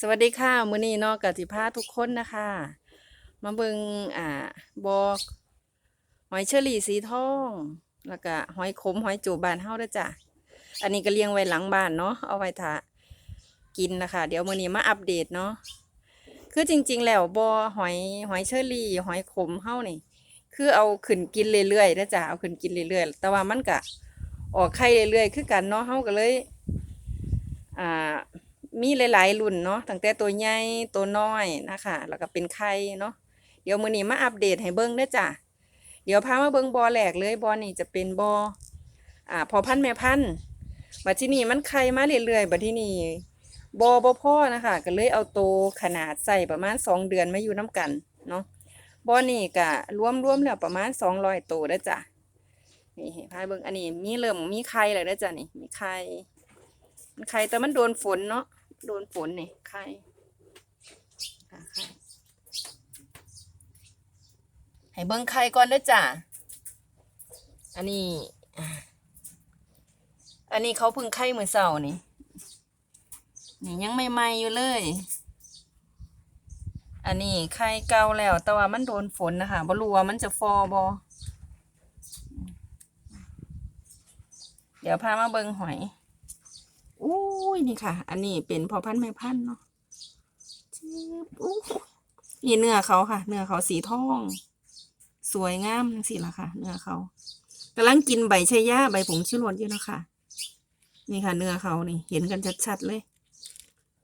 สวัสดีค่ะมื้อนี้นาะกะสิพาทุกคนนะคะ มาเบิงอ่าบอกหอยเชอรี่สีทอง แล้วก็หอยขมหอยจูบบ้านเฮาเด้จ้ะอันนี้ก็เลี้ยงไว้หลังบ้านเนาะเอาไว้ทากินนะคะเดี๋ยวมื้อนี้มาอัปเดตเนาะคือจริง ๆ แล้วบอหอยหอยเชอรี่ หอยขมเฮานี่คือเอาขึ้นกินเรื่อยๆเด้อจ้ะเอาขึ้นกินเรื่อยๆแต่ว่ามันก็ออกไข่เรื่อยๆคือกันเนาะเฮาก็เลย อ่า มีหลายๆรุ่นเนาะตั้งแต่ตัวใหญ่ตัวน้อยนะคะแล้วก็เป็นไข่เนาะเดี๋ยวมื้อนี้มาอัปเดตให้เบิ่งเด้อจ้ะเดี๋ยวพามาเบิ่งบ่อแรกเลยบ่อนี้จะเป็นบ่ออ่าพอพันแม่พันบัดที่นี่มันไข่มาเรื่อยๆบัดที่นี่บ่บ่พอนะคะก็เลยเอาโตวขนาดใส่ประมาณสองเดือนมาอยู่น้ำกันเนาะบ่อนี้ก็รวมๆแล้วประมาณสองร้อยตัวเด้จ้ะนี่ให้พายเบิ่งอันนี้มีเริ่มมีไข่แล้วเด้จ้ะนี่มีไข่มันไข่แต่มันโดนฝนเนาะ โดนฝนนี่ไข่ค่ะไข่ให้เบิ้งไข่ก่อนด้อจ้ะ อันนี้ อันนี้เขาเพิ่งไข่เมื่อเช้านี่ นี่ยังไม่ไหม้อยู่เลย อันนี้ไข่เก่าแล้ว แต่ว่ามันโดนฝนนะคะบ่รู้ว่ามันจะฟอบ่เดี๋ยวพามาเบิ่งหอย อุ้ยนี่ค่ะ อันนี้เป็นพอพันแม่พันเนาะจิ๊บอู้นี่เนื้อเขาค่ะ เนื้อเขาสีทอง สวยงามสิละค่ะ เนื้อเขากำลังกินใบชะยาใบผงชูรสอยู่นะคะนี่ค่ะ เนื้อเขานี่ เห็นกันชัดๆเลย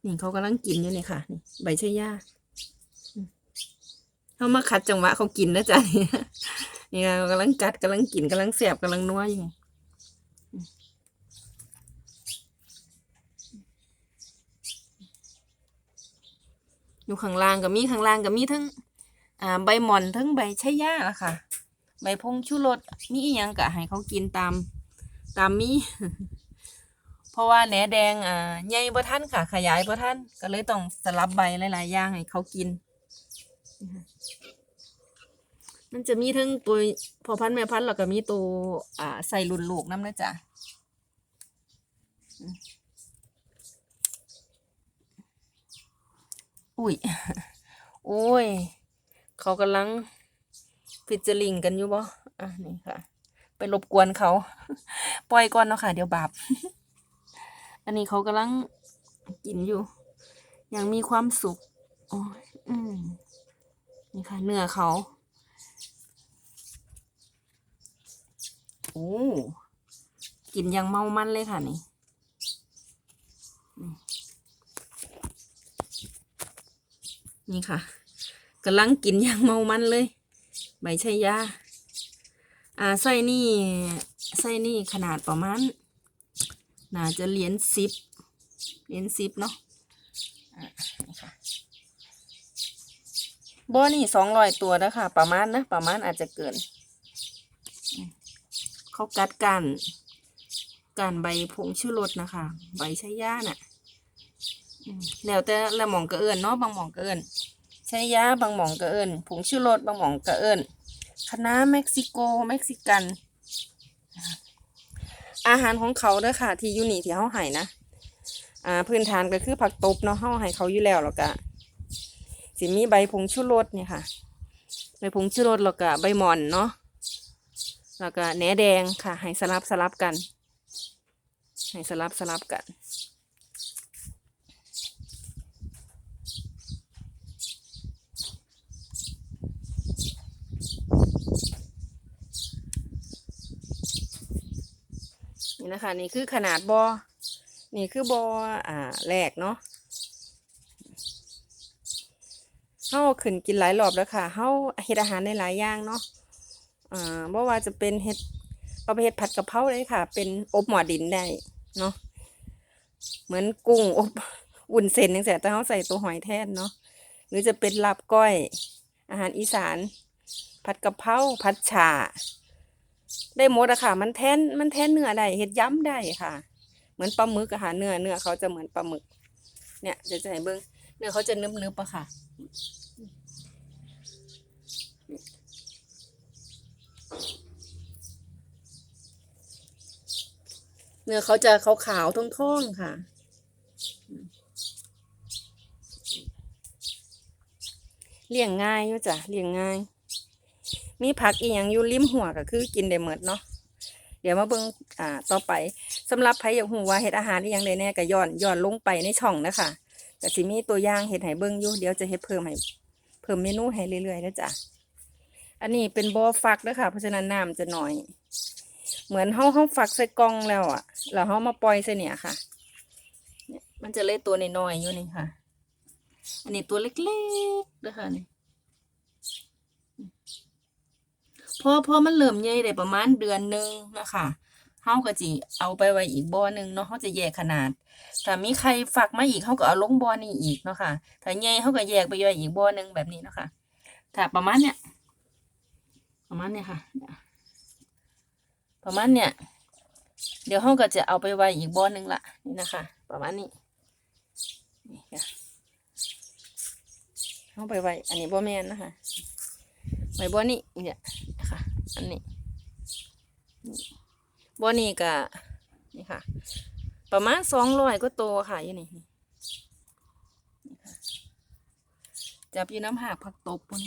นี่เขากำลังกินอยู่นี่ค่ะนี่ใบชะยาเขามาขัดจังหวะเขากินนะจ๊ะนี่นี่ค่ะกำลังกัดกำลังกินกำลังแสบกำลังนัวอยู่ อยู่ข้างล่างก็มีข้างล่างก็มีทั้งอ่าใบหม่อนทั้งใบชะย่าล่ะค่ะ ใบพงชูรสมีอีหยังก็ให้เขากินตามตามมีเพราะว่าแหนแดงอ่าใหญ่บ่ทันค่ะ ขยายบ่ทันก็เลยต้องสลับใบหลายๆอย่างให้เขากิน มันจะมีทั้งตัวพอพันแม่พันแล้วก็มีตัวอ่าใส่รุ่นลูกน้ำนะจ๊ะ อุ้ยโอ้ย เขากำลังฟิจอริงกันอยู่บ่อะนี่ค่ะ ไปรบกวนเขา ปล่อยก่อนเนาะค่ะ เดี๋ยวบาป อันนี้เขากำลังกินอยู่ อย่างมีความสุข โอ้ยอืมนี่ค่ะ เนื้อเขา โอ้ กินอย่างเมามันเลยค่ะนี่ นี่ค่ะกำลังกินอย่างเมามันเลย ใบชายาอ่าไส้นี่ไส้นี่ขนาดประมาณน่าจะเหรียญสิบเหรียญสิบเนาะอะนี่ค่ะบ่อนี่สองร้อยตัวแล้วค่ะประมาณนะประมาณอาจจะเกิน เขากัดกันการใบผงชูรสนะคะ ใบชายาน่ะ แล้วแต่ละหม่องก็เอิ้นเนาะบางหม่องก็เอิ้นใช้ยาบางหม่องก็เอิ้นผงชูรสบางหม่องก็เอิ้นคะเม็กซิโกเม็กซิกัน อาหารของเขาเด้อค่ะ ที่อยู่นี่ที่เฮาให้นะอ่าพื้นฐานก็คือผักตบเนาะเฮาให้เขาอยู่แล้วแล้วก็สิมีใบผงชูรสเนี่ยค่ะ ใบผงชูรสแล้วก็ใบหม่อนเนาะแล้วก็แหนแดงค่ะ ให้สลับสลับกัน ให้สลับสลับกัน นี่นะคะ นี่คือขนาดบอนี่คือบออ่าแรกเนาะเฮาขึ้นกินหลายรอบแล้วค่ะเฮาเฮ็ดอาหารในหลายอย่างเนาะอ่าบ่ว่าจะเป็นเฮ็ดประเภทผัดกะเพราเลยค่ะ เป็นอบหมอดินได้เนาะเหมือนกุ้งอบอุ่นเส้นจังซี่แต่เฮาใส่ตัวหอยแทนเนาะหรือจะเป็นลาบก้อย อาหารอีสาน ผัดกะเพราผัดฉ่า ได้หมดอะค่ะ มันแทนมันแทนเนื้อได้เฮ็ดย้ำได้ค่ะ เหมือนปลาหมึกอะค่ะ เนื้อเนื้อเขาจะเหมือนปลาหมึก เนี่ยจะจะให้เบิ้งเนื้อเขาจะนึบนึบอะค่ะ เนื้อเขาจะขาวๆท้องๆค่ะเลี้ยงง่ายอยู่จ้ะเลี้ยงง่าย มีผักอีหยังอยู่ริมหัวก็คือกินได้หมดเนาะเดี๋ยวมาเบิ่งอ่าต่อไปสำหรับใครอยากหูว่าเฮ็ดอาหารอีหยังได้แน่ก็ย้อนย้อนลงไปในช่องนะคะก็สิมีตัวอย่างเฮ็ดให้เบิ่งอยู่เดี๋ยวจะเฮ็ดเพิ่มให้เพิ่มเมนูให้เรื่อยๆนะจ้ะอันนี้เป็นบอฟักเด้อค่ะเพราะฉะนั้นน้ำจะน้อย เหมือนเฮาเฮาฟักใส่กล่องแล้วอะแล้วเฮามาปล่อยใส่เนี่ยค่ะเนี่ยมันจะเลยตัวน้อยๆอยู่นี่ค่ะ อันนี้ตัวเล็กๆเด้อค่ะนี่ พอพอมันเริ่มใหญ่ได้ประมาณเดือนหนึ่งนะคะเฮาก็จิเอาไปไว้อีกบ่อหนึ่งเนาะเฮาจะแยกขนาดถ้ามีใครฝากมาอีกเฮาก็เอาลงบ่อนี้อีกเนาะค่ะถ้าใหญ่เฮาก็แยกไปไว้อีกบ่อหนึ่งแบบนี้เนาะค่ะถ้าประมาณเนี้ยประมาณเนี้ยค่ะ ประมาณเนี้ยเดี๋ยวเฮาก็จะเอาไปไว้อีกบ่อหนึ่งละนี่นะคะ ประมาณนี้นี่ค่ะเฮาไปไว้อันนี้บ่แม่นนะคะ ไว้บ่อนี้เนี่ยนะคะอันนี้บ่อนี้ก็นี่ค่ะ ประมาณสองร้อยก็โตวค่ะอยู่นี่นี่ค่ะจับอยู่น้ำหากผักตบปุ่น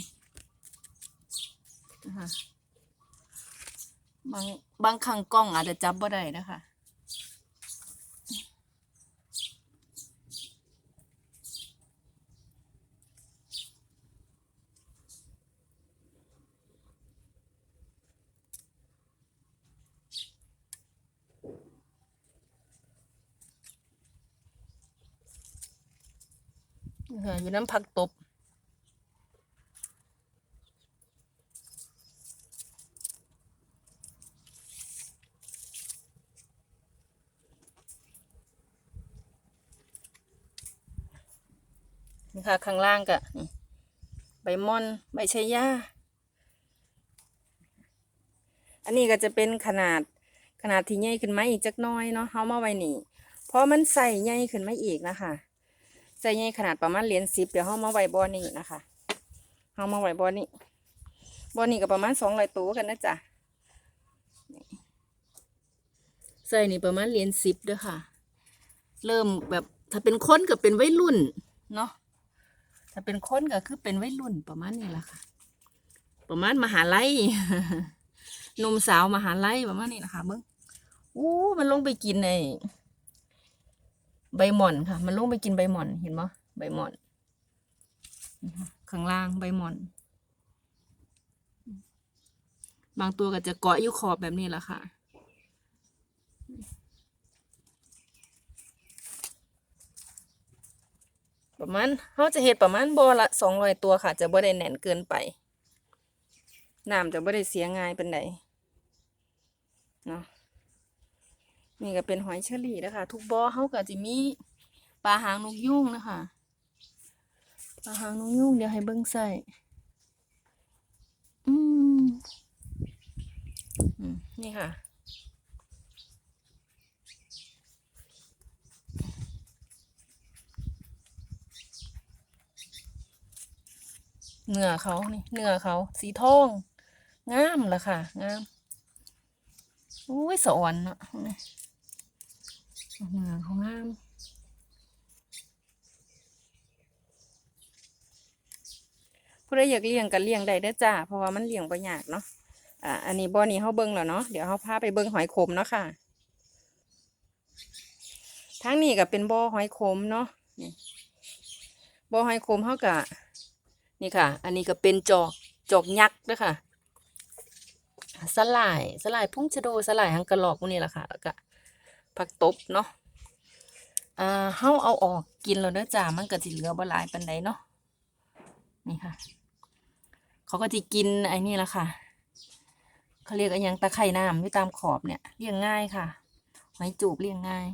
นะคะบางบางครั้งกล้องอาจจะจับบ่ได้นะคะ อยู่น้ำผักตบนี่ค่ะข้างล่างกะนี่ใบม่อนใบชายาอันนี้ก็จะเป็นขนาดขนาดที่ใหญ่ขึ้นมาอีกจักน้อยเนาะเฮามาไว้นี่เพราะมันใส่ใหญ่ขึ้นมาอีกนะคะ ใส่ใหญ่ขนาดประมาณเหรียญสิบเดี๋ยวเฮามาไว้บอนี้นะคะเฮามาไว้บอนี้บ่อนี้ก็ประมาณสองร้อยตัวกันนะจ๊ะใส่นี่ประมาณเหรียญสิบเด้อค่ะ เริ่มแบบถ้าเป็นคนก็เป็นวัยรุ่นเนาะถ้าเป็นคนก็คือเป็นวัยรุ่นประมาณนี้แหละค่ะ ประมาณมหาลัยหนุ่มสาวมหาลัยประมาณนี้นะคะเบิ้งอู้มันลงไปกินใน ใบหม่อนค่ะ มันลงไปกินใบหม่อนเห็นไหมใบหม่อนข้างล่างใบหม่อน บางตัวก็จะเกาะอยู่ขอบแบบนี้แหละค่ะประมาณเขาจะเห็ดประมาณบ่อละสองร้อยตัวค่ะ จะบ่ได้แน่นเกินไปน้ำจะบ่ได้เสียง่ายเป็นไดเนาะ นี่ก็เป็นหอยเชอรี่นะคะ ทุกบ่อเขาก็จะมีปลาหางนกยุงนะคะปลาหางนกยุงเดี๋ยวให้เบิ้งใส่อืมอืมนี่ค่ะ เนื้อเขานี่เนื้อเขาสีทองงามละค่ะงามอุ้ยสวรรค์เนาะ นี่เนื้อเขางามผู้ใดอยากเลี้ยงก็เลี้ยงได้เด้อจ้า เพราะว่ามันเลี้ยงบ่ยากเนาะอ่าอันนี้บ่อนี้เฮาเบิ่งแล้วเนาะเดี๋ยวเฮาพาไปเบิ่งหอยขมเนาะค่ะทางนี้ก็เป็นบ่อหอยขมเนาะนี่บ่อหอยขมเฮาก็นี่ค่ะ อันนี้ก็เป็นจอกจอกยักษ์ด้วยค่ะสลายสลายพุ่งชะโดสลายหังกระหลอกพวกนี้แหละค่ะแล้วก็ ผักตบเนาะอ่าเฮาเอาออกกินแล้วเด้อจ้ามันก็สิเหลือบ่หลายปานใดเนาะนี่ค่ะ เขาก็จะกินไอ้นี่แหละค่ะเขาเรียกอะไรยังตะไคร่น้ำอยู่ตามขอบเนี่ยเลี้ยงง่ายค่ะหอยจูบเลี้ยงง่าย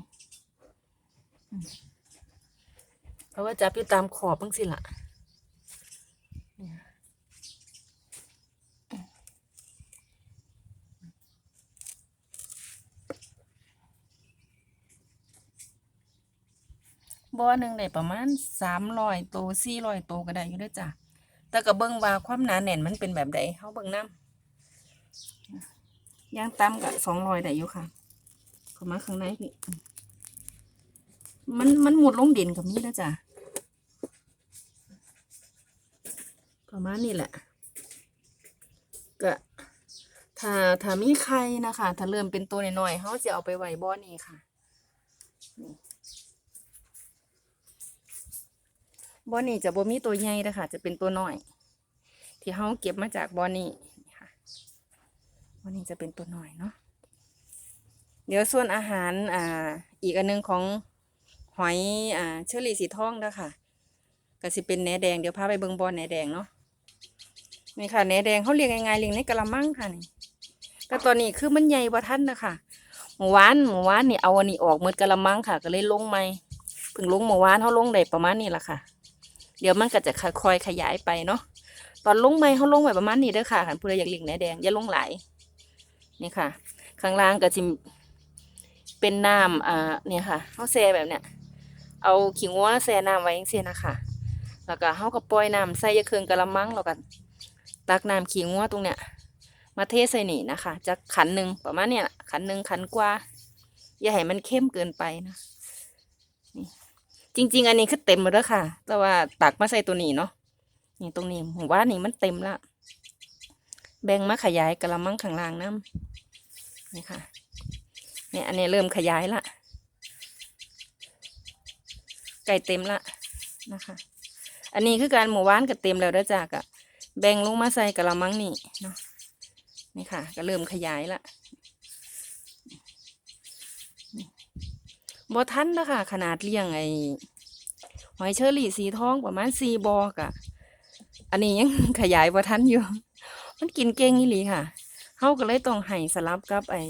เพราะว่าจับอยู่ตามขอบบ้างสิล่ะ บ่อหนึ่งได้ประมาณสามร้อยโตสี่ร้อยโตก็ได้อยู่ด้วยจ้ะแต่ก็เบิ่งว่าความหนาแน่นมันเป็นแบบใดเฮาเบิ่งน้ำย่างต่ำกับสองร้อยได้อยู่ค่ะเข้ามาข้างในพี่มันมันหมดลงดินกับนี้นะจ้ะประมาณนี้แหละก็ถ้าถ้ามีไข่นะคะ ถ้าเริ่มเป็นตัวน้อยๆเขาจะเอาไปไว้บ่อนี้ค่ะนี่ บอนี้จะบ่มีตัวใหญ่นะคะจะเป็นตัวน้อย ที่เขาเก็บมาจากบอนี้นี่ค่ะบอนี้จะเป็นตัวน้อยเนาะเดี๋ยวส่วนอาหารอ่าอีกอันหนึงของหอยอ่าเชอรี่สีทองนะคะก็สิเป็นแหนแดงเดี๋ยวพาไปเบิ่งบ่อแหนแดงเนาะนี่ค่ะแหนแดงเขาเลี้ยงง่ายๆเลี้ยงในกระมังค่ะนี่แต่ตอนนี้คือมันใหญ่กว่าท่านนะคะเมื่อวานเมื่อวานนี่เอาอันนี้ออกหมดกระมังค่ะ ก็เลยลงใหม่เพิ่งลงเมื่อวานเขาลงได้ประมาณนี้แหละค่ะ เดี๋ยวมันก็จะค่อยๆขยายไปเนาะตอนลงใหม่เขาลงไว้ประมาณนี้เด้อค่ะคันผู้ใดอยากเลี้ยงแหนแดงอย่าลงหลายนี่ค่ะ ข้างล่างก็จะเป็นน้ำอ่าเนี่ยค่ะเขาแช่แบบเนี้ยเอาขิงวัวแช่น้ำไว้อย่างเสียนะคะแล้วก็เขาก็ปล่อยน้ำใส่ยาเคืองกระมังแล้วก็ตักน้ำขิงว่าตรงเนี้ยมาเทใส่นี่นะคะจะขันหนึ่งประมาณเนี้ยขันหนึ่งขันกว่า อย่าให้มันเข้มเกินไปนะนี่ จริง ๆ อันนี้คือเต็มหมดแล้วค่ะ แต่ว่าตักมาใส่ตัวนี้เนาะนี่ตรงนี้ผมว่านี่มันเต็มละแบ่งมาขยายกระมังข้างล่างน้ำนี่ค่ะ เนี่ยอันนี้เริ่มขยายละไก่เต็มละนะคะ อันนี้คือการหมู่บ้านก็เต็มแล้วด้จากะแบ่งลงมาใส่กระมังนี่เนาะนี่ค่ะ ก็เริ่มขยายละ บอทันแล้วค่ะขนาดเลี้ยงไอ้หอยเชอรี่สีทองประมาณสี่บอกอะอันนี้ยังขยายบอทันอยู่ มันกินเก่งอีหลีค่ะเขาก็เลยต้องให้สลับกับไอ้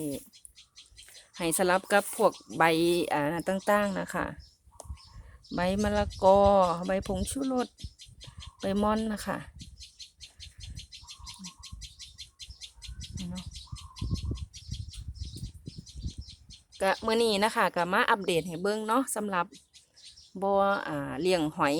ให้สลับกับพวกใบอ่าต่าง ๆนะคะใบมะละกอ ใบผงชูรสใบมอนนะคะ เนาะ ก็เมื่อนี้นะคะก็มาอัปเดตให้เบิ่งเนาะสำหรับบ่อ่าเลี้ยงหอย